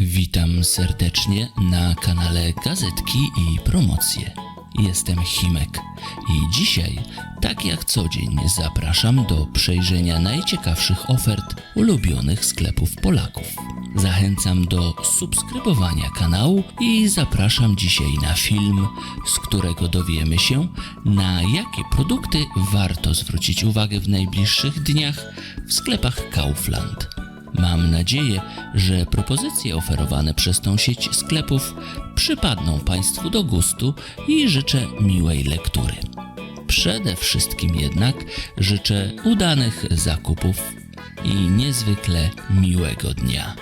Witam serdecznie na kanale Gazetki i Promocje. Jestem Himek i dzisiaj, tak jak co dzień, zapraszam do przejrzenia najciekawszych ofert ulubionych sklepów Polaków. Zachęcam do subskrybowania kanału i zapraszam dzisiaj na film, z którego dowiemy się, na jakie produkty warto zwrócić uwagę w najbliższych dniach w sklepach Kaufland. Mam nadzieję, że propozycje oferowane przez tą sieć sklepów przypadną Państwu do gustu i życzę miłej lektury. Przede wszystkim jednak życzę udanych zakupów i niezwykle miłego dnia.